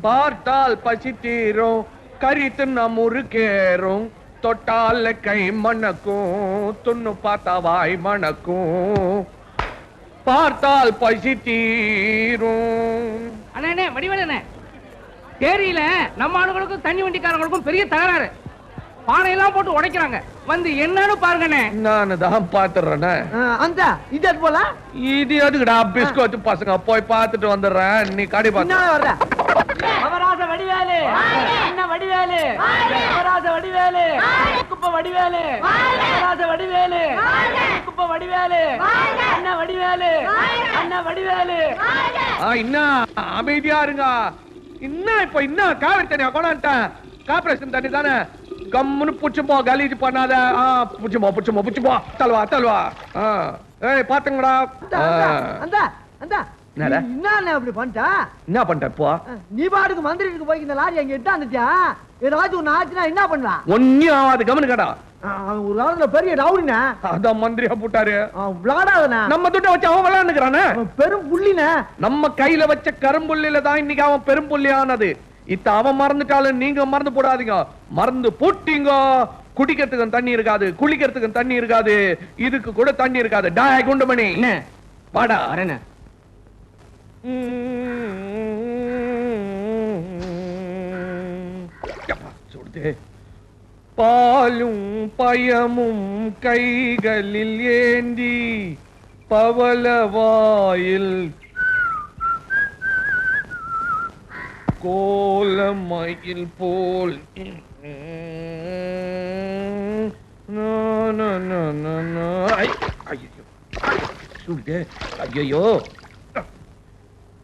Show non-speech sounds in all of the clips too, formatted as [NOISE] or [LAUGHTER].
பார்த்தால் பசி தீரும் கறி தின்ன முறுக்கேறும் தொட்டால கை மணக்கும் துண்ணு பார்த்தா வாய் மணக்கும். பார்த்தால் பசி தீரும் அண்ணே வடிவேலண்ணே தேரியில நம்ம ஆளுகளுக்கும் தண்ணி வண்டிக்காரங்களுக்கும் பெரிய தகராறு. பானையெல்லாம் போட்டு உடைக்கிறாங்க. வந்து என்னன்னு பாருங்கண்ணே. நான் தான் பாத்துறேனே அந்த இது போல? இது எதுக்குடா பிஸ்கோத் பசங்க போய் பார்த்துட்டு வந்துடுறேன். நீ கடை என்ன பார்த்து வர்ற அவராச வடிவேலு. என்ன வடிவேலு. அவராச வடிவேலு. குப்ப வடிவேலு. அவராச வடிவேலு. குப்ப வடிவேலு. அண்ணா வடிவேலு. அண்ணா வடிவேலு. ஆ, இன்னும் அமைதியா இருங்க. இன்னும் இப்ப இன்னும் காவிரி தண்ணியா கொண்டான்ட்டேன் கார்பரேஷன் தண்ணி தானே கம்முன்னு புடிச்சுப்போ கலீஜ் பண்ணாத. புடிச்சுப்போ புடிச்சுப்போ புடிச்சுப்போ தல்வா தல்வா ஏய் பாத்துங்கடா. அந்த அந்த? என்ன அப்படி பண்ணிட்டா? என்ன பண்ணிட்ட இப்போ? நீ பாட்டுக்கு மந்திரிக்கு போய் இந்த லாரி அங்க எட்டாந்துட்டியா ஏதாச்சும் ஒண்ணு ஆச்சுன்னா என்ன பண்ணுவா? ஒன்னும் ஆகாது கவனு கடா. ஒரு காலத்துல பெரிய ரவுடினா அதான் மந்திரியா போட்டாரு. விளாடாதனா நம்ம துட்ட வச்சு அவன் விளையாண்டுக்கிறானே பெரும் புள்ளின நம்ம கையில வச்ச கரும்புள்ளில தான் இன்னைக்கு அவன் பெரும்புள்ளி ஆனது இத்த அவன் மறந்துட்டாலும் நீங்க மறந்து போடாதீங்க. மறந்து போட்டீங்க. குடிக்கிறதுக்கு தண்ணி இருக்காது குளிக்கிறதுக்கு தண்ணி இருக்காது இதுக்கு கூட தண்ணி இருக்காது. டாய் குண்டுமணி. என்ன? வாடா எப்பா, சுடுதே. பாலும் பயமும் கைகளில் ஏந்தி பவளவாயில் கோலமயில் போல். ஐயோ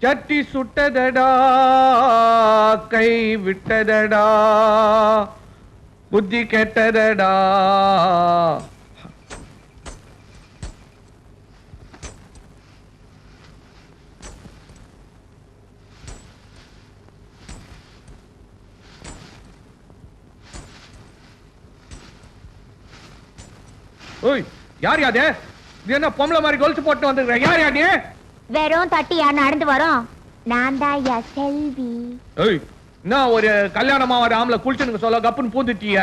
சட்டி சுட்டதடா கை விட்டதடா புத்தி கெட்டதடா. ஓய் யார் யாரு இது என்ன பொம்பளை மாதிரி கொலுசு போட்டு வந்துருக்க யார் யா நீ வெறும் தட்டியா நடந்து வரோம். நான் தான் யா செல்வி. ஏய் நான் ஒரு கல்யாணமா வர ஆம்பளை குளிச்சுனுக்கு சொல்ல கப்புன்னு பூந்துட்டிய?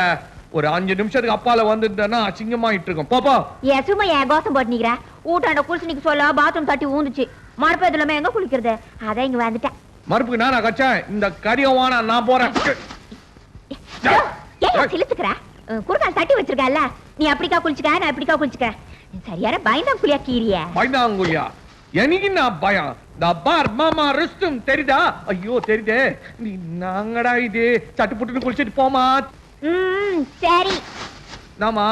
ஒரு அஞ்சு நிமிஷத்துக்கு அப்பால வந்துட்டேன்னா அசிங்கமாயிட்டு இருக்கும் பாப்பா ஏன் சும்மா ஏன் கோசம் போட்டு நிக்கிற ஊட்டாண்ட குளிச்சுனிக்கு சொல்ல பாத்ரூம் தட்டி ஊந்துச்சு. மறுப்பதுலமே எங்க குளிக்கிறது? அதான் இங்க வந்துட்டேன். மறுப்புக்கு நானா கச்சேன் இந்த கரியவானா நான் போறேன். ஏன் சிலுத்துக்கிற குறுக்கால் தட்டி வச்சிருக்கல நீ அப்படிக்கா குளிச்சுக்க நான் இப்படிக்கா குளிச்சுக்கிறேன் நீ சரியான பயந்தா குளியா கீரிய பயந்தாங்குழியா? எனக்கு நான் பயம்? இந்த பார் மாமா ரெஸ்டும் தெரியுதா? ஐயோ தெரியுதே. நீ நாங்கடா இது? சட்டு புட்டுன்னு குளிச்சிட்டு போமா? ம் சரி. நாமா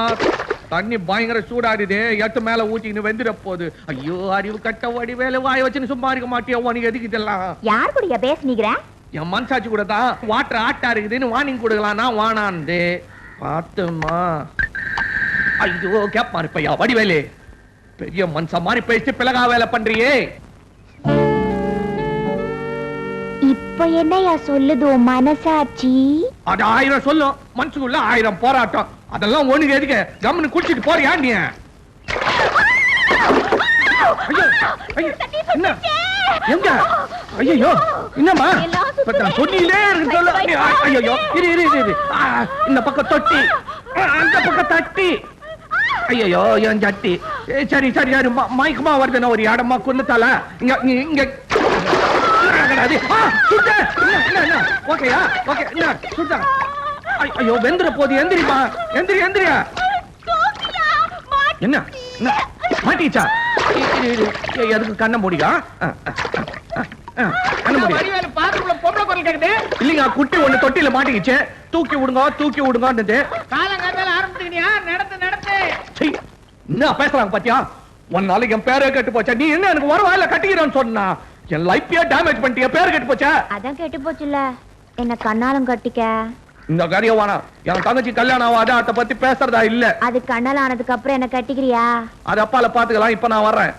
தண்ணி பயங்கர சூடாடுது எட்டு மேல ஊத்தின்னு வெந்துட போகுது ஐயோ அறிவு கட்ட வடி வேலை வாய வச்சுன்னு சும்மா இருக்க மாட்டியா? உனக்கு எதுக்கு இதெல்லாம்? யார் கூடயா பேசுனீங்கிற என் மனசாட்சி கூட தான் வாட்டர் ஆட்டா இருக்குதுன்னு வார்னிங் கொடுக்கலாம். நான் வானாந்து பார்த்துமா ஐயோ கேப்பாரு இருப்பையா வடிவேலு. பெரிய மனுஷன் மாதிரி பேசி பிளகா வேலை பண்றியே. இப்ப என்னையா சொல்லுது மனசாட்சி? அது ஆயிரம் சொல்லும். மனசுக்குள்ள ஆயிரம் போராட்டம். அதெல்லாம் ஒண்ணுக்கு எதுக்கு? கம்முன்னு குடிச்சிட்டு போறியா நீ? எங்க? ஐயோ என்னம்மா? இருக்கு சொல்ல ஐயோ இரு இரு இரு, இந்த பக்கம் தொட்டி. அந்த பக்கம் தட்டி. ஐயோ என் சட்டி சரி சரி சரி. மயக்கமா வருதுன்னா ஒரு இடமா குன்னத்தால இங்க இங்க-? ஓகேயா? ஓகே சுட்ட. ஐயோ வெந்துற போது எந்திரிமா எந்திரி எந்திரியா என்ன? மாட்டிச்சா. எதுக்கு கண்ண முடியா இல்லைங்க குட்டி ஒண்ணு தொட்டில மாட்டிக்கிச்சு. தூக்கி விடுங்க தூக்கி விடுங்கன்னு என்ன பேசுறாங்க பாத்தியா? ஒரு நாளைக்கு என் பேரே கெட்டு போச்சா? நீ என்ன எனக்கு வர வாயில கட்டிக்கிறேன்னு சொன்னா? என் லைஃபையே டேமேஜ் பண்ணிட்டிய? பேர் கெட்டு போச்சா? அதான் கெட்டு போச்சுல என்ன கண்ணாலம் கட்டிக்க? இந்த காரியம் வேணாம். என் தங்கச்சி கல்யாணம் ஆகாத அதை பத்தி பேசுறதா இல்ல. அது கண்ணால் ஆனதுக்கு அப்புறம் என்ன கட்டிக்கிறியா? அது அப்பால பாத்துக்கலாம் இப்ப நான் வர்றேன்.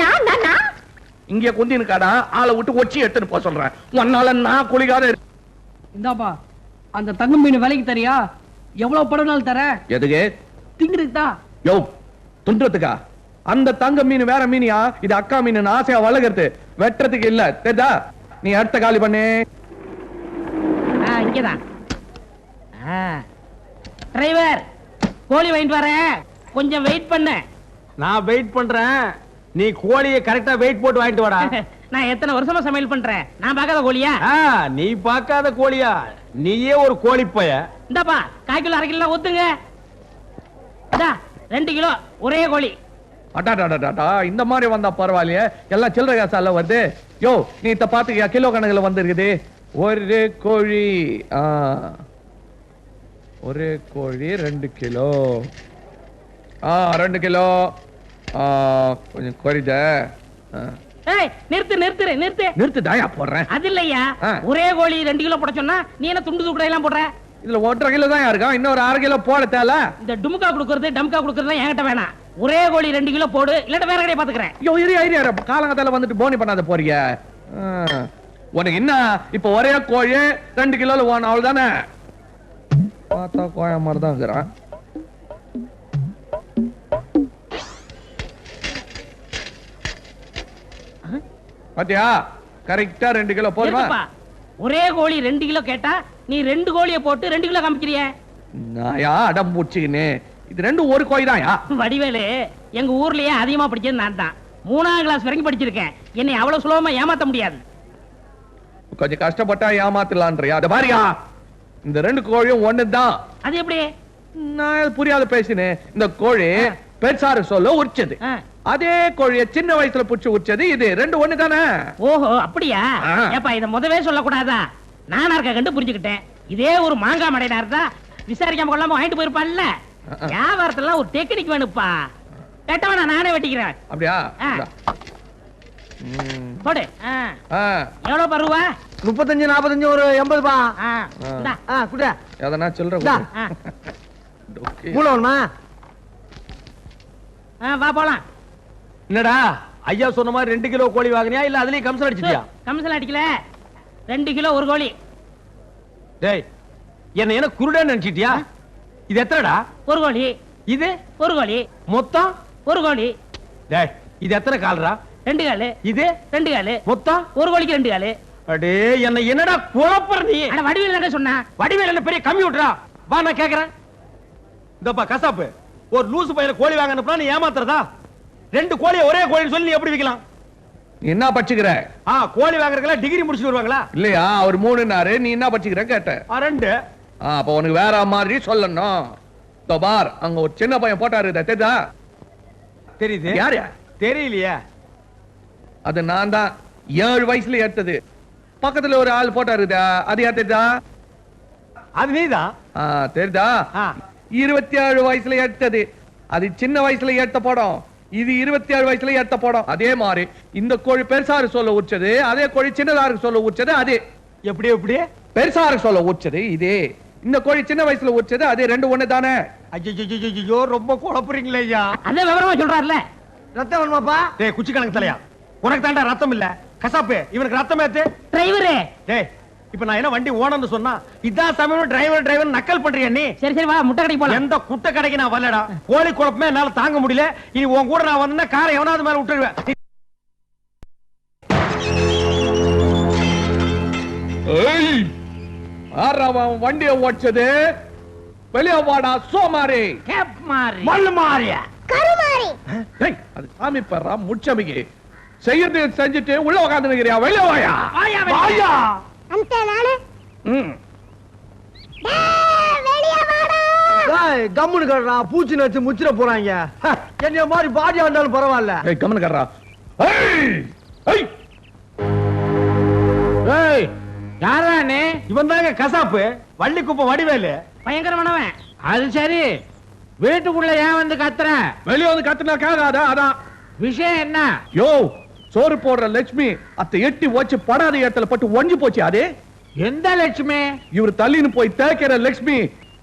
நான் நான் நான் இங்க குந்தினு கடா ஆளை விட்டு ஒச்சி எடுத்துன்னு போக சொல்றேன். உன்னால நான் குளிக்காத இந்தாப்பா அந்த தங்கம் மீன் விலைக்கு தரியா? எவ்வளவு படம் தர எதுக்கு? திங்கிறதுக்கு தான் யோ துண்டுறதுக்கா? அந்த தங்க மீன் வேற மீனியா? இது அக்கா மீன் ஆசையா வளர்க்கறது. வெட்டுறதுக்கு இல்ல. தெரியுதா நீ அடுத்த காலி பண்ணு. இங்கதான். டிரைவர் கோழி வாங்கிட்டு வரேன். கொஞ்சம் வெயிட் பண்ணு. நான் வெயிட் பண்றேன். நீ கோழியை கரெக்டா வெயிட் போட்டு வாங்கிட்டு வாடா. [LAUGHS] நான் எத்தனை வருஷமா சமையல் பண்றேன்? நான் பார்க்காத கோழியா? ஆ, நீ பார்க்காத கோழியா. நீயே ஒரு கோழி பைய இந்தாப்பா கால் கிலோ அரை கிலோ ஒத்துங்க. ரெண்டு கிலோ ஒரே கோழி. அடாடாடாடா இந்த மாதிரி வந்தா பரவாயில்லையே. எல்லாம் சில்லறை காசால வருது. யோ நீ இத பாத்துக்கியா? கிலோ கணக்குல வந்திருக்குது. ஒரு கோழி ஆ. ஒரு கோழி ரெண்டு கிலோ. ஆ ரெண்டு கிலோ. ஆ, கொஞ்சம் ஏய் நிறுத்து நிறுத்து நிறுத்து. நிறுத்து தாயா போடுறேன்? அது இல்லையா. ஒரே கோழி ரெண்டு கிலோ போட சொன்னா நீ என்ன துண்டு துக்குடை எல்லாம் போடுற? இதுல ஒன்றரை கிலோ தான் இருக்கா இன்னொரு அரை கிலோ போட தேல? இந்த டுமுக்கா கொடுக்கறது டம்கா கொடுக்கறது என்கிட்ட வேணாம். ஒரே கோழி ரெண்டு கிலோ போடு இல்லட்ட வேற கடையை பாத்துக்கிறேன். ஐயோ இரு ஐடியா காலங்கத்தால வந்துட்டு போனி பண்ணாத போறீங்க. உனக்கு என்ன? இப்ப ஒரே கோழி ரெண்டு கிலோல ஓன அவ்வளவுதானே பார்த்தா கோழ மாதிரி தான் இருக்கிறான். பாத்தியா? கரெக்டா ரெண்டு கிலோ போதுமா. ஒரே கோழி ரெண்டு கிலோ கேட்டா நீ ரெண்டு கோழியை போட்டு ரெண்டு கிலோ காமிக்கிறிய? நாயா அடம் பூச்சிக்கின்னு. இது ரெண்டும் ஒரு கோழி தான்யா? வடிவேலு எங்க ஊர்லயே அதிகமா படிச்சது நான் தான் மூணாம் கிளாஸ் வரைக்கும் படிச்சிருக்கேன். என்னை அவ்வளவு சுலபமா ஏமாத்த முடியாது. கொஞ்சம் கஷ்டப்பட்டா ஏமாத்தலான்றியா? அது பாரியா இந்த ரெண்டு கோழியும் ஒண்ணுதான். அது எப்படி? நான் புரியாத பேசினேன். இந்த கோழி பெருசாரு சொல்ல உரிச்சது. அதே கோழிய சின்ன வயசுல புடிச்சு உரிச்சது இது ரெண்டு ஒண்ணு தானே ஓஹோ அப்படியா. ஏப்பா இத முதவே சொல்லக்கூடாதா? நானா இருக்க கண்டு புரிஞ்சுக்கிட்டேன். இதே ஒரு மாங்காய் மடையினா இருந்தா விசாரிக்காம கொள்ளாம வாங்கிட்டு போயிருப்பான்ல. வியாபாரத்துல ஒரு டெக்னிக் வேணுப்பா. வெட்ட வேணாம் நானே வெட்டிக்கிறேன். அப்படியா. போடு. ஆ. ஆ, எவ்வளவு பருவா முப்பத்தஞ்சு நாற்பத்தஞ்சு ஒரு. இந்தா. ஆ குட்ட எதனா [LAUGHS] வேணுமா? ஆ, வா போலாம். என்னடா? ஐயா சொன்ன மாதிரி ரெண்டு கிலோ கோழி வாங்கினியா? இல்ல அதுலயும் கம்சன் அடிச்சிட்டியா? கமிஷன் அடிக்கல. ரெண்டு கிலோ ஒரு கோழி. டேய் என்ன என்ன குருடன்னு நினைச்சிட்டியா? இது எத்தனைடா? ஒரு கோழி. இது? ஒரு கோழி. மொத்தம்? ஒரு கோழி. டேய் இது எத்தனை கால்ரா? ரெண்டு காலு. இது? ரெண்டு காலு. மொத்தம்? ஒரு கோழிக்கு ரெண்டு காலு. அடே என்ன என்னடா குழப்பற நீ? அட வடிவில் தானே சொன்னா? வடிவேல் என்ன பெரிய கம்ப்யூட்டரா? வா நான் கேக்குறேன். இந்தப்பா கசாப்பு. ஒரு லூசு பையனை கோழி வாங்க அனுப்புனா நீ ஏமாத்துறதா? ரெண்டு கோழியை ஒரே கோழின்னு சொல்லி நீ எப்படி விக்கலாம்? நீ என்ன பச்சுக்கிற ஆ கோழி வாங்குறதுல டிகிரி முடிச்சுட்டு வருவாங்களா? இல்லையா? அவர் மூணுனாரு நீ என்ன பச்சுக்கிற கேட்ட. ரெண்டு. ஆ, அப்ப உனக்கு வேற மாதிரி சொல்லணும். இதோ பார் அங்க ஒரு சின்ன பையன் போட்டாரு தெரியுதா? தெரியுது. யாரு? தெரியலையே. அது நான் தான். ஏழு வயசுல எடுத்தது பக்கத்துல ஒரு ஆள் போட்டாரு இதை. அது யார் தெரியுதா? அது நீதான் ஆ, தெரியுதா. இருபத்தி ஏழு வயசுல எடுத்தது அது சின்ன வயசுல எடுத்த படம். இது இருபத்தி ஏழு வயசுல எடுத்த படம். அதே மாதிரி இந்த கோழி பெருசாரு சொல்ல உச்சது அதே கோழி சின்னதாருக்கு சொல்ல உச்சது அதே. எப்படி எப்படி? பெருசாருக்கு சொல்ல உச்சது இதே. இந்த கோழி சின்ன வயசுல உச்சது அது ரெண்டு ஒண்ணு தானே. ஐயோ ரொம்ப குழப்புறீங்களே ஐயா. அதே விவரமா சொல்றாருல. ரத்தம் வேணுமாப்பா? டேய் குச்சி கணக்கு தலையா? உனக்கு தாண்டா ரத்தம் இல்ல. கசாப்பு இவனுக்கு ரத்தம் ஏத்து. டிரைவரு டேய் இப்ப நான் என்ன வண்டி ஓனர்னு சொன்னா இதான் சமயம் டிரைவர் டிரைவர் நக்கல் பண்றியா நீ? சரி சரி வா முட்டை கடைக்கு போலாம். எந்த குட்டை கடைக்கு நான் வரலடா. கோழி குழப்பமே என்னால தாங்க முடியல. இனி உன் கூட நான் வந்தா காரை எவனாவது மேல விட்டுருவேன். அவன் வண்டிய ஓடிச்சது? வெளியே வாடா சோமாரி. கேப் மாறி. மல்லு மாறியா. ஏய், அது சாமி பெறா முச்சமிக்கு செய்யறது செஞ்சுட்டு உள்ள உட்கார்ந்து நிக்கிறியா வெளியே வாயா. வாயா. అంతే నానే ம். டேய் கம்முனு கடுறா பூச்சி நச்சு முச்சிர போறாங்க ஹ, என்னைய மாதிரி பாடியா இருந்தாலும் பரவாயில்ல ஏய் கம்மனு கர்றா ஏய் ஏய் ஏய் யாரா நீ இவன் தாங்க கசாப்பு வள்ளி குப்பம் வடிவேலு பயங்கரமானவன் அது சரி வீட்டுக்குள்ள ஏன் வந்து கத்துற வெளியே வந்து கத்துனா கேட்காத அதான் விஷயம் என்ன யோ சோறு போடுற லட்சுமி அத்தை எட்டி வச்சு படாத இடத்துல பட்டு ஒஞ்சு போச்சு அதே? எந்த லட்சுமி? இவர் தள்ளின்னு போய் தேய்க்கிற லட்சுமி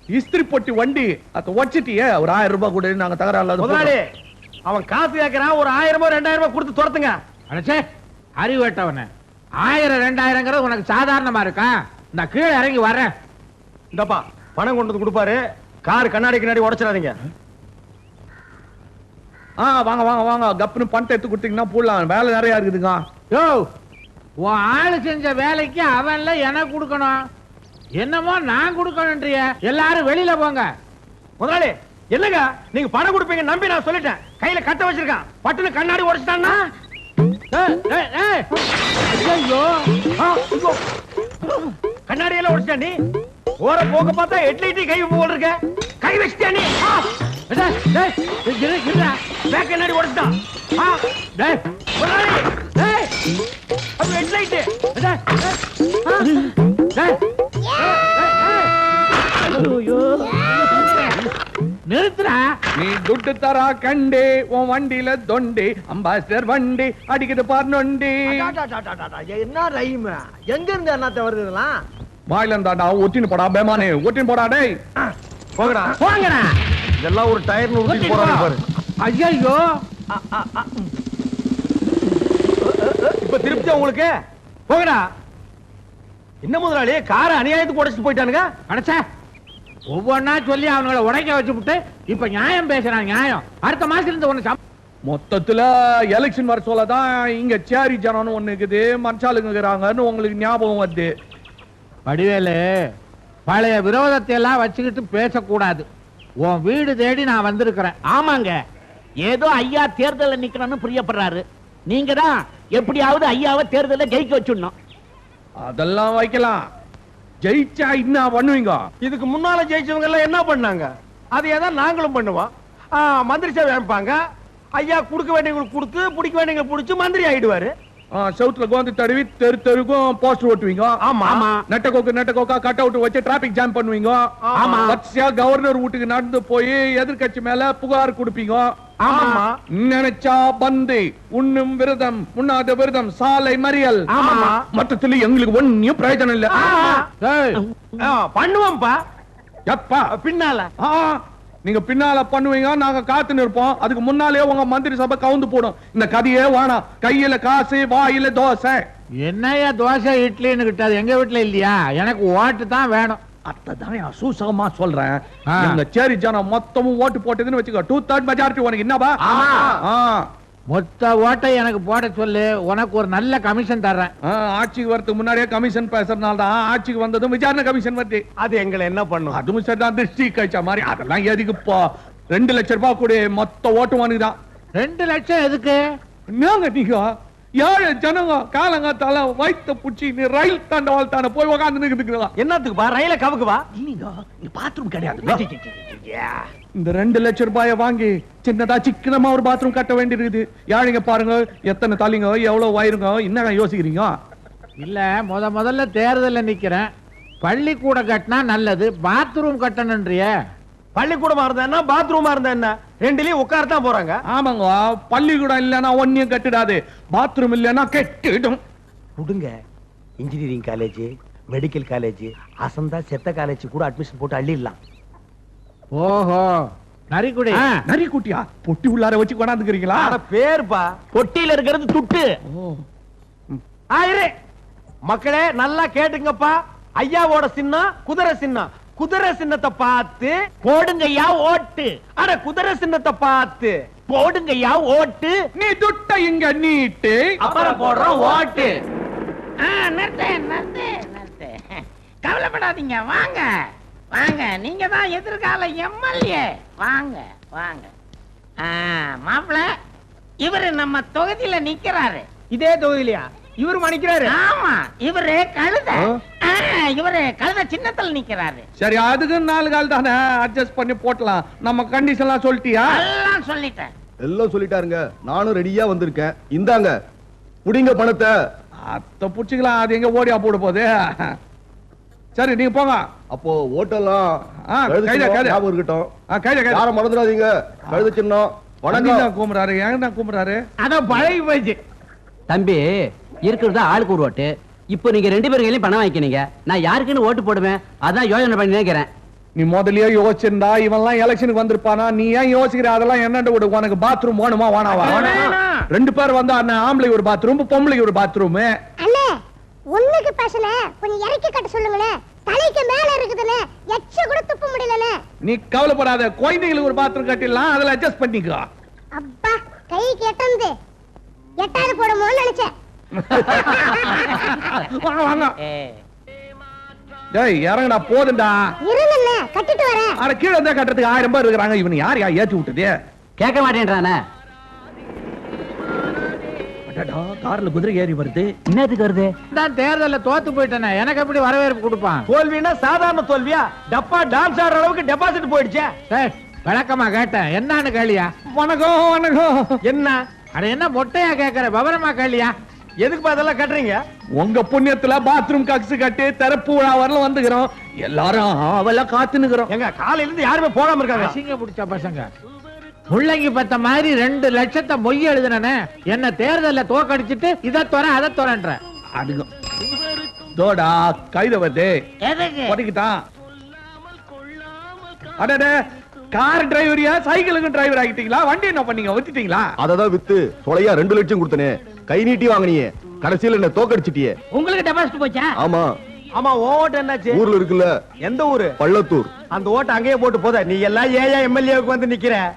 இஸ்திரி பொட்டி வண்டி அத வச்சிட்டியே ஒரு ஆயிரம் ரூபாய் கூட நாங்க தகராறு முதலாளி அவன் காசு கேட்கறான் ஒரு ஆயிரம் ரூபாய் ரெண்டாயிரம் ரூபாய் கொடுத்து துரத்துங்க. அடச்சே அறிவு வெட்டவன ஆயிரம் ரெண்டாயிரங்கிறது உனக்கு சாதாரணமா இருக்கா? நான் கீழே இறங்கி வரேன் இந்தப்பா பணம் கொண்டு வந்து கொடுப்பாரு கார் கண்ணாடி கண்ணாடி உடைச்சிடாதீங்க. ஆ வாங்க வாங்க வாங்க. கப்புன்னு பணத்தை எடுத்து கொடுத்தீங்கன்னா போடலாம். வேலை நிறையா இருக்குதுங்க யோ உன் ஆளு செஞ்ச வேலைக்கு அவன்ல எனக்கு கொடுக்கணும். என்னமோ நான் கொடுக்கணுன்றிய எல்லாரும் வெளியில போங்க. முதலாளி என்னங்க? நீங்க பணம் கொடுப்பீங்க நம்பி நான் சொல்லிட்டேன். கையில கட்ட வச்சிருக்கான். பட்டுன்னு கண்ணாடி உடைச்சிட்டான்னா? ஆ, ஐயோ. கண்ணாடி எல்லாம் உடைச்சிட்டா நீ? ஓர போக பார்த்தா எட்லைட்டி கை போல் இருக்க. கை வச்சிட்டியா நீ? ஆ, டேய், டேய், இரு, இருடா. பேக் கண்ணாடி உடைச்சிட்டான் நீ துட்டு தரா கண்டே உன் வண்டியில தொண்டி அம்பாசிடர் வண்டி அடிக்குது பார் நொண்டி. என்ன ரைம் எங்க இருந்து என்னத்த வருது இதெல்லாம்? வாயில இருந்தாடா ஒட்டின்னு போடா பேமானே ஒட்டின்னு போடா டேய். போங்கடா. போங்கடா. இதெல்லாம் ஒரு டயர் ஊத்தி போறாங்க பாரு. ஐயோ இப்ப திருப்தியா உங்களுக்கு? போங்கடா. என்ன முதலாளி? காரை அநியாயத்துக்கு உடைச்சிட்டு போயிட்டானுங்க? அடைச்சா. ஒவ்வொன்னா சொல்லி அவனுங்களை உடைக்க வச்சுவிட்டு இப்ப நியாயம் பேசுறான் நியாயம். அடுத்த மாசத்துல இருந்து ஒண்ணு சம்- மொத்தத்துல எலெக்ஷன் வர சொல்லதான் இங்க சேரி ஜனம்னு ஒண்ணு இருக்குது. மனுஷாளுங்க இருக்கிறாங்கன்னு உங்களுக்கு ஞாபகம் வருது. வடிவேலு பழைய விரோதத்தை எல்லாம் வச்சுக்கிட்டு பேசக்கூடாது. உன் வீடு தேடி நான் வந்திருக்கிறேன். ஆமாங்க. ஏதோ ஐயா தேர்தலில் நிக்கணும்னு பிரியப்படுறாரு. நீங்க தான் எப்படியாவது ஐயாவை தேர்தலில் ஜெயிக்க வச்சுடணும். அதெல்லாம் வைக்கலாம். ஜெயிச்சா என்ன பண்ணுவீங்க? இதுக்கு முன்னால ஜெயிச்சவங்க எல்லாம் என்ன பண்ணாங்க? அதையே தான் நாங்களும் பண்ணுவோம். மந்திரி சேவை அமைப்பாங்க ஐயா கொடுக்க வேண்டியவங்களுக்கு கொடுத்து பிடிக்க வேண்டியவங்க பிடிச்சி மந்திரி ஆயிடுவாரு. செவுத்துல கோந்து தடவி தெரு தெருக்கும் போஸ்டர் ஓட்டுவீங்க. ஆமா. ஆமா. நெட்ட கோக்கு நெட்ட கோக்கா கட் அவுட் வச்சு டிராபிக் ஜாம் பண்ணுவீங்க. ஆமா. வரிசையா கவர்னர் வீட்டுக்கு நடந்து போய் எதிர்க்கட்சி மேல புகார் கொடுப்பீங்க. ஆமாமா நினைச்சா பந்து உண்ணும் விரதம் உண்ணாத விரதம் சாலை மறியல். ஆமாமா. மொத்தத்துல எங்களுக்கு ஒன்னும் பிரயோஜனம் இல்ல. பண்ணுவோம்ப்பா. எப்பா? பின்னால. நீங்க பின்னால பண்ணுவீங்க நாங்க காத்து நிற்போம். அதுக்கு முன்னாலே உங்க மந்திரி சபை கவுந்து போடும். இந்த கதையே வேணாம். கையில காசு வாயில தோசை. என்னய்யா தோசை இட்லின்னு கிட்டாது? எங்க வீட்டுல இல்லையா? எனக்கு ஓட்டு தான் வேணும். அதான் நான் சூசகமா சொல்றேன். இந்த சேரி ஜனம் மொத்தமும் ஓட்டு போட்டதுன்னு வச்சுக்கோ. டூ தேர்ட் மெஜாரிட்டி உனக்கு என்னப்பா? ஆ. மொத்த ஓட்டை எனக்கு போட சொல்லு. உனக்கு ஒரு நல்ல கமிஷன் தர்றேன். ஆட்சிக்கு வரதுக்கு முன்னாடியே கமிஷன் பேசுறதுனால தான் ஆட்சிக்கு வந்ததும் விசாரணை கமிஷன் வருது. அது எங்களை என்ன பண்ணும்? அதுவும் சரிதான் திருஷ்டி கழிச்ச மாதிரி. அதெல்லாம் எதுக்குப்பா? ரெண்டு லட்சம் ரூபாய் கூட மொத்த ஓட்டு உனக்கு தான் ரெண்டு லட்சம் எதுக்கு? என்னங்க நீங்க? ஏழு ஜனங்க காலங்காத்தால வயித்த புடிச்சு நீ ரயில் தாண்டவாள் தானே போய் உக்காந்து நிக்குதுங்களா என்னத்துக்குப்பா? ரயில கவுக்குவா? பாத்ரூம் கிடையாது. இந்த ரெண்டு லட்சம் ரூபாய வாங்கி சின்னதா சிக்கனமா ஒரு பாத்ரூம் கட்ட வேண்டியிருக்குது. யாழிங்க பாருங்க எத்தனை தலைங்க எவ்வளவு வயிறுங்க என்னங்க யோசிக்கிறீங்க? இல்ல முத முதல்ல தேர்தல்ல நிக்கிறேன். பள்ளிக்கூடம் கட்டினா நல்லது பாத்ரூம் கட்டணுன்றிய பள்ளிக்கூடமா இருந்தா என்ன? பாத்ரூமா இருந்தா என்ன? ரெண்டுலயும் உட்காரத்தான் போறாங்க. ஆமாங்க. பள்ளிக்கூடம் இல்லைன்னா ஒன்னியும் கட்டிடாது. பாத்ரூம் இல்லைன்னா கெட்டிடும். கொடுங்க. இன்ஜினியரிங் காலேஜ் மெடிக்கல் காலேஜ் அசந்தா செத்த காலேஜ் கூட அட்மிஷன் போட்டு அள்ளிடலாம். ஓஹோ. நரிக்குடி. நரி குட்டியா பொட்டி உள்ளார வச்சு கொண்டாந்துக்கிறீங்களா? அட பேருப்பா. பொட்டியில இருக்கிறது துட்டு. ஆயிரு. மக்களே நல்லா கேட்டுங்கப்பா. ஐயாவோட சின்னம் குதிரை சின்னம். குதிரை சின்னத்தை பார்த்து போடுங்கய்யா ஓட்டு. அட குதிரை சின்னத்தை பார்த்து போடுங்கய்யா ஓட்டு. நீ துட்ட இங்க நீட்டு. அப்புறம் போடுறோம் ஓட்டு. நிறுத்து நிறுத்து நிறுத்து கவலைப்படாதீங்க வாங்க. வாங்க நீங்க தான் எதிர்கால எம்எல்ஏ. வாங்க வாங்க. மாப்பிள இவரு நம்ம தொகுதியில நிக்கிறாரு. இதே தொகுதியிலையா? இவரு மணிக்கிறாரு. ஆமா இவரு கழுத. ஆ, இவரு கழுத சின்னத்துல நிக்கிறாரு. சரி அதுக்கு நாலு கால் தானே? அட்ஜஸ்ட் பண்ணி போட்டலாம். நம்ம கண்டிஷன் எல்லாம் சொல்லிட்டியா? எல்லாம் சொல்லிட்டேன். எல்லாம் சொல்லிட்டாருங்க. நானும் ரெடியா வந்திருக்கேன். இந்தாங்க புடிங்க பணத்தை. அத்த புடிச்சுக்கலாம். அது எங்க ஓடியா போட போகுது? சரி நீங்க போங்க. அப்போ ஓட்டெல்லாம் இருக்கட்டும். யாரும் மறந்துடாதீங்க. கழுத சின்னம். வணக்கம். வணக்கம் கூப்பிடுறாரு. ஏன் கூப்பிடுறாரு? அதான் பழகி போச்சு தம்பி இருக்கிறது ஆளுக்கு ஒரு ஓட்டு. இப்போ நீங்க ரெண்டு பேரும் கையிலயும் பணம் வாங்கிக்கிறீங்க. நான் யாருக்குன்னு ஓட்டு போடுவேன்? அதான் யோசனை பண்ணி நினைக்கிறேன். நீ முதல்லயே யோசிச்சிருந்தா இவன்லாம் எலெக்ஷனுக்கு வந்திருப்பானா? நீ ஏன் யோசிக்கிற? அதெல்லாம் என்னண்டு விடு. உனக்கு பாத்ரூம் வேணுமா? வேணாவா ரெண்டு பேர் வந்தா அண்ணன் ஆம்பளை ஒரு பாத்ரூம் பொம்பளைக்கு ஒரு பாத்ரூம் அண்ணே ஒண்ணுக்கு பேசல. கொஞ்சம் இறக்கி கட்ட சொல்லுங்களேன் தலைக்கு மேல இருக்குதுன்னு எச்ச கூட துப்ப முடியலண்ணே. நீ கவலைப்படாத. குழந்தைங்களுக்கு ஒரு பாத்ரூம் கட்டிடலாம். அதுல அட்ஜஸ்ட் பண்ணிக்கோ. அப்பா கைக்கு எட்டந்து எட்டாவது போடுமோன்னு நினைச்சேன். [LAUGHS] வாங்க வாங்க. டேய் இறங்குடா போதும்டா இருங்கண்ணே கட்டிட்டு வரேன். அட கீழே இருந்தா கட்டுறதுக்கு ஆயிரம் பேர் இருக்கிறாங்க. இவன் யார் யா ஏத்தி விட்டது? கேட்க மாட்டேன்றானே. அடடா கார்ல குதிரை ஏறி வருது. என்னத்துக்கு வருது? தான் தேர்தல்ல தோத்து போயிட்டேனே. எனக்கு எப்படி வரவேற்பு கொடுப்பான்? தோல்வின்னா சாதாரண தோல்வியா? டப்பா டான்ஸ் ஆடுற அளவுக்கு டெபாசிட் போயிடுச்சே. டேய், விளக்கமா கேட்டேன். என்னன்னு கேளியா? வணக்கம் வணக்கம். என்ன? அட என்ன மொட்டையா கேக்குற விவரமா கேளியா? எதுக்கு அதெல்லாம் கட்டுறீங்க? உங்க புண்ணியத்துல பாத்ரூம் கக்ஸ் கட்டி திறப்பு விழா வரல வந்துக்கிறோம். எல்லாரும் அவள காத்து நிக்கிறோம் எங்க காலையில இருந்து யாருமே போகாம இருக்காங்க? அசிங்க பிடிச்ச பசங்க. முள்ளங்கி பத்த மாதிரி ரெண்டு லட்சத்தை மொய் எழுதுனே என்ன தேர்தல்ல தோக்கடிச்சிட்டு இதை துற அதை துறன்ற. அதுக்கு தோடா கைத வருது. உடைக்கிட்டான் அடடே கார் டிரைவரியா சைக்கிளுக்கு டிரைவர் ஆகிட்டீங்களா? வண்டி என்ன பண்ணீங்க? ஒத்திட்டீங்களா? அததான் வித்து தொலையா ரெண்டு லட்சம் கொடுத்தனே. கை நீட்டி வாங்கினியே. கடைசியில என்ன தோக்கடிச்சிட்டியே. உங்களுக்கு டெபாசிட் போச்சா? ஆமா. ஆமா ஓட்டு என்னாச்சு? ஊர்ல இருக்குல்ல. எந்த ஊரு? பள்ளத்தூர். அந்த ஓட்டு அங்கேயே போட்டு போத. நீ எல்லாம் ஏயா எம்எல்ஏவுக்கு வந்து நிக்கிற?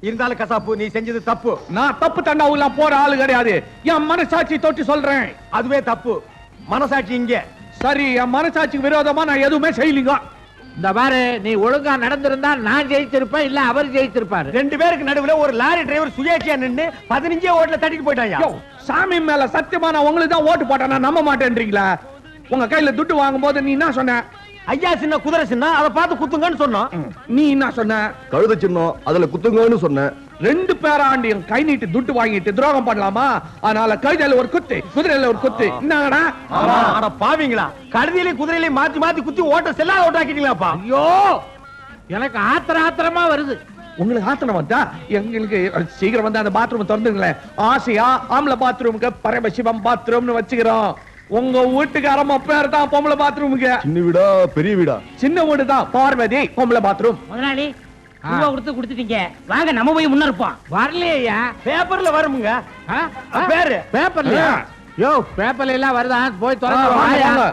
இருந்தாலும் கசாப்பு நீ செஞ்சது தப்பு. நான் தப்பு தண்டாவுலாம் போற ஆளு கிடையாது. என் மனசாட்சி தொட்டு சொல்றேன். அதுவே தப்பு. மனசாட்சி இங்க. சரி என் மனசாட்சிக்கு விரோதமா நான் எதுவுமே செய்யலீங்க. இந்த பாரு நீ ஒழுங்கா நடந்திருந்தா நான் ஜெயிச்சிருப்பேன் இல்ல அவர் ஜெயிச்சிருப்பாரு. ரெண்டு பேருக்கு நடுவுல ஒரு லாரி டிரைவர் சுயேட்சியா நின்னு பதினஞ்சே ஓட்டுல தட்டிட்டு போயிட்டாயா யோ, சாமி மேல சத்தியமா நான் உங்களுக்கு தான் ஓட்டு போட்டேன் நான் நம்ப மாட்டேன்றீங்களா. உங்க கையில துட்டு வாங்கும் போது நீ என்ன சொன்ன? ஐயா சின்ன குதிரை சின்ன அதை பார்த்து குத்துங்கன்னு சொன்னோம். நீ என்ன சொன்ன? கழுத சின்னம் அதுல குத்துங்கன்னு சொன்னேன். ரெண்டு பேராண்டியும் கை நீட்டி துட்டு வாங்கிட்டு துரோகம் பண்ணலாமா? அதனால கைதால ஒரு குத்து குதிரையில ஒரு குத்து. என்னடா ஆமா, அட பாவீங்களா? கழுதியிலையும் குதிரையிலையும் மாத்தி மாத்தி குத்தி ஓட்ட செல்லாத ஓட்டாக்கிட்டீங்களாப்பா? ஐயோ! எனக்கு ஆத்திர ஆத்திரமா வருது. உங்களுக்கு ஆத்தனம் வந்தா எங்களுக்கு சீக்கிரம் வந்து அந்த பாத்ரூம் திறந்துங்களேன் ஆசையா ஆம்பளை பாத்ரூமுக்கு பரமசிவம் பாத்ரூம்னு வச்சுக்கிறோம். உங்க வீட்டுக்காரம்மா பேர் தான் பொம்பளை பாத்ரூமுக்கு சின்ன வீடா பெரிய வீடா? சின்ன வீடு தான் பார்வதி பொம்பளை பாத்ரூம் முதலாளி ரூபா கொடுத்து கொடுத்துட்டீங்க. வாங்க நம்ம போய் முன்ன இருப்போம். வரலையா பேப்பர்ல வருமுங்க. பேரு? பேப்பர்லயா? யோ பேப்பர்ல எல்லாம் வருதா? போய் வாங்க.